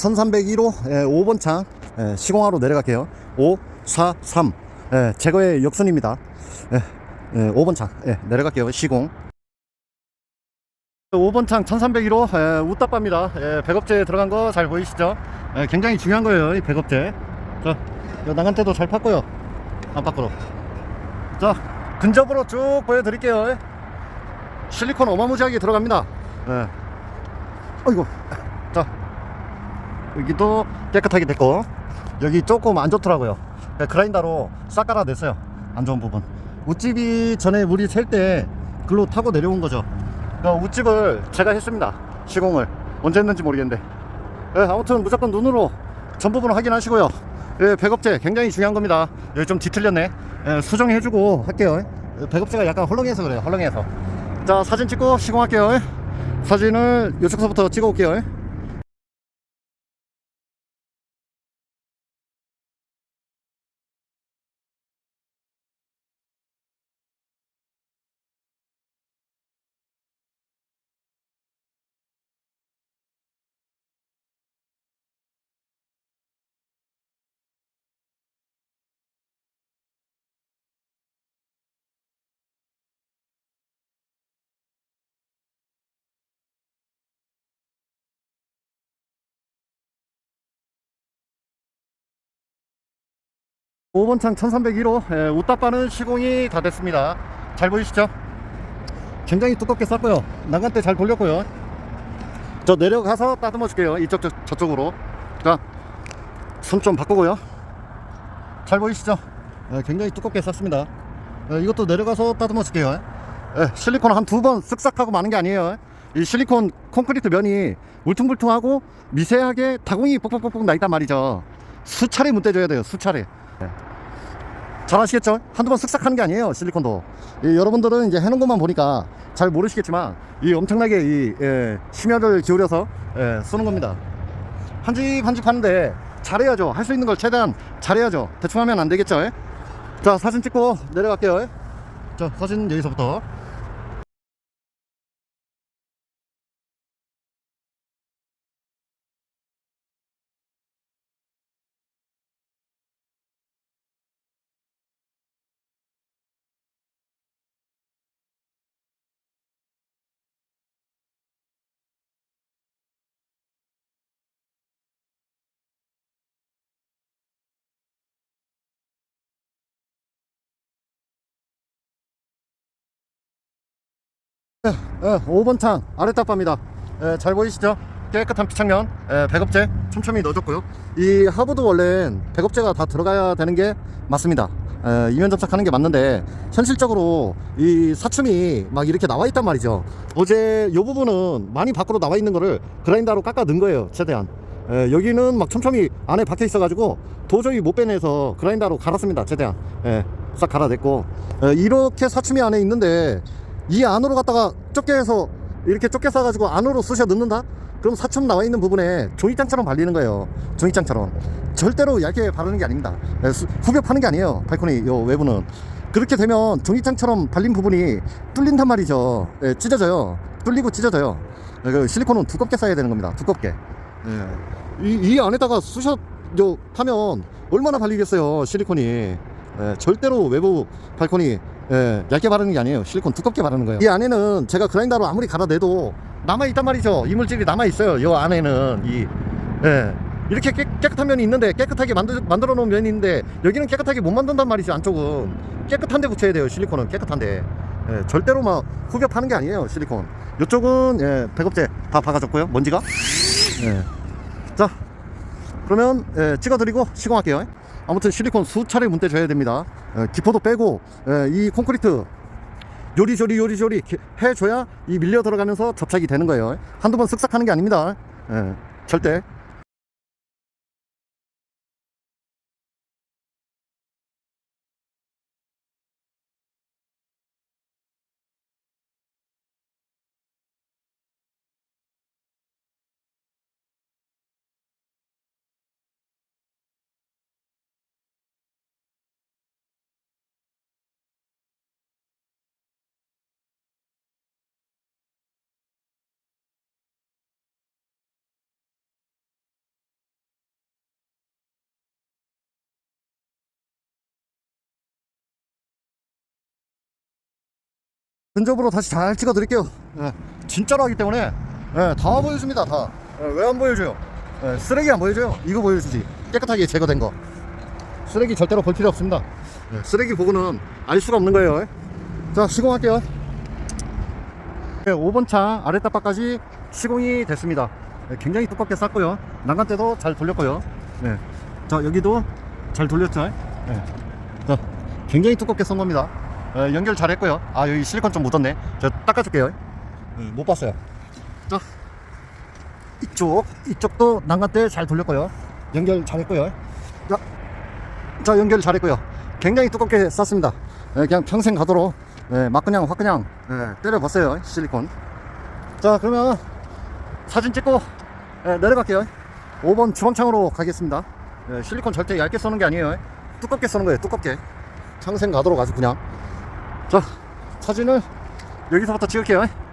1301호 5번 창 예, 시공하러 내려갈게요. 5, 4, 3 예, 제거의 역순입니다. 예, 예, 5번 창 예, 내려갈게요. 시공. 5번 창 1301호 예, 우따빠입니다. 예, 백업재 들어간 거 잘 보이시죠? 예, 굉장히 중요한 거예요. 이 백업재. 자, 요 나간테도 잘 팠고요. 안팎으로. 자, 근접으로 쭉 보여드릴게요. 실리콘 어마무지하게 들어갑니다. 예. 어이구. 자, 여기도 깨끗하게 됐고, 여기 조금 안 좋더라고요. 예, 그라인더로 싹 깔아냈어요. 안 좋은 부분. 웃집이 전에 물이 셀때 글로 타고 내려온 거죠. 어, 웃집을 제가 했습니다. 시공을. 언제 했는지 모르겠는데. 예, 아무튼 무조건 눈으로 전 부분 확인하시고요. 예, 백업재 굉장히 중요한 겁니다. 여기 좀 뒤틀렸네. 예, 수정해주고 할게요. 예, 백업재가 약간 헐렁해서 그래요. 헐렁해서. 자, 사진 찍고 시공할게요. 사진을 이쪽서부터 찍어 올게요. 오번창 1301호 예, 웃다빠는 시공이 다 됐습니다. 잘 보이시죠? 굉장히 두껍게 쌌고요. 난간대 잘 돌렸고요. 저 내려가서 따듬어 줄게요. 이쪽 저, 저쪽으로. 자, 손좀 바꾸고요. 잘 보이시죠? 예, 굉장히 두껍게 쌌습니다. 예, 이것도 내려가서 따듬어 줄게요. 예, 실리콘 한 두 번 쓱싹 하고 마는 게 아니에요. 이 실리콘 콘크리트 면이 울퉁불퉁하고 미세하게 다공이 뻑뻑뻑뻑 나 있단 말이죠. 수차례 문대줘야 돼요. 수차례. 잘 아시겠죠? 한두 번 쓱싹 하는 게 아니에요 실리콘도. 이, 여러분들은 이제 해놓은 것만 보니까 잘 모르시겠지만 이 엄청나게 이 예, 심혈을 기울여서 예, 쓰는 겁니다. 한 집 한 집 하는데 잘해야죠. 할 수 있는 걸 최대한 잘해야죠. 대충 하면 안 되겠죠? 예? 자 사진 찍고 내려갈게요. 예? 자 사진 여기서부터 예, 5번 창 아래 탑바입니다. 예, 잘 보이시죠? 깨끗한 피창면, 예, 백업재 촘촘히 넣어줬고요. 이 하부도 원래는 백업재가 다 들어가야 되는 게 맞습니다. 예, 이면 접착하는 게 맞는데 현실적으로 이 사춤이 막 이렇게 나와 있단 말이죠. 어제 이 부분은 많이 밖으로 나와 있는 거를 그라인더로 깎아 넣은 거예요. 최대한. 예, 여기는 막 촘촘히 안에 박혀 있어 가지고 도저히 못 빼내서 그라인더로 갈았습니다. 최대한. 예, 싹 갈아냈고 예, 이렇게 사춤이 안에 있는데 이 안으로 갖다가 좁게 해서 이렇게 좁게 싸가지고 안으로 쑤셔 넣는다? 그럼 사춤 나와 있는 부분에 종이장처럼 발리는 거예요. 종이장처럼. 절대로 얇게 바르는 게 아닙니다. 예, 수- 후벼 파는 게 아니에요. 발코니 요 외부는. 그렇게 되면 종이장처럼 발린 부분이 뚫린단 말이죠. 예, 찢어져요. 뚫리고 찢어져요. 예, 그 실리콘은 두껍게 싸야 되는 겁니다. 두껍게. 예. 이, 이 안에다가 쑤셔 요 파면 얼마나 발리겠어요. 실리콘이. 예, 절대로 외부 발코니 예, 얇게 바르는 게 아니에요. 실리콘 두껍게 바르는 거예요. 이 안에는 제가 그라인더로 아무리 갈아내도 남아 있단 말이죠. 이물질이 남아 있어요. 이 안에는 이 예. 이렇게 깨, 깨끗한 면이 있는데 깨끗하게 만들, 만들어 놓은 면이 있는데 여기는 깨끗하게 못 만든단 말이죠. 안쪽은 깨끗한 데 붙여야 돼요. 실리콘은 깨끗한 데 예, 절대로 막 후벼 파는 게 아니에요. 실리콘. 이쪽은 예, 백업재 다 박아줬고요. 먼지가. 예. 자, 그러면 예, 찍어드리고 시공할게요. 아무튼 실리콘 수차례 문대 줘야 됩니다. 예, 기포도 빼고 예, 이 콘크리트 요리조리 요리조리 해줘야 이 밀려 들어가면서 접착이 되는 거예요. 한두 번 쓱싹 하는 게 아닙니다. 예, 절대. 근접으로 다시 잘 찍어 드릴게요 예, 진짜로 하기 때문에 예, 다 보여줍니다 다 왜 안 보여줘요 예, 쓰레기 안 보여줘요 이거 보여주지 깨끗하게 제거된 거 쓰레기 절대로 볼 필요 없습니다 예, 쓰레기 보고는 알 수가 없는 거예요 자 시공할게요 네, 5번 차 아랫다바까지 시공이 됐습니다. 네, 굉장히 두껍게 쌌고요. 난간대도 잘 돌렸고요. 네. 자 여기도 잘 돌렸죠. 네. 자 굉장히 두껍게 쏜 겁니다. 네, 연결 잘했고요. 아 여기 실리콘 좀 묻었네. 저 닦아줄게요. 네, 못 봤어요. 자 이쪽 이쪽도 난간대 잘 돌렸고요. 연결 잘했고요. 자, 자 연결 잘했고요. 굉장히 두껍게 쌌습니다. 네, 그냥 평생 가도록 네, 막 그냥 확 그냥 네, 때려봤어요 실리콘. 자 그러면 사진 찍고 네, 내려갈게요. 5번 주방창으로 가겠습니다. 네, 실리콘 절대 얇게 써는 게 아니에요. 두껍게 써는 거예요. 두껍게. 평생 가도록 아주 그냥. 자 사진을 여기서부터 찍을게요.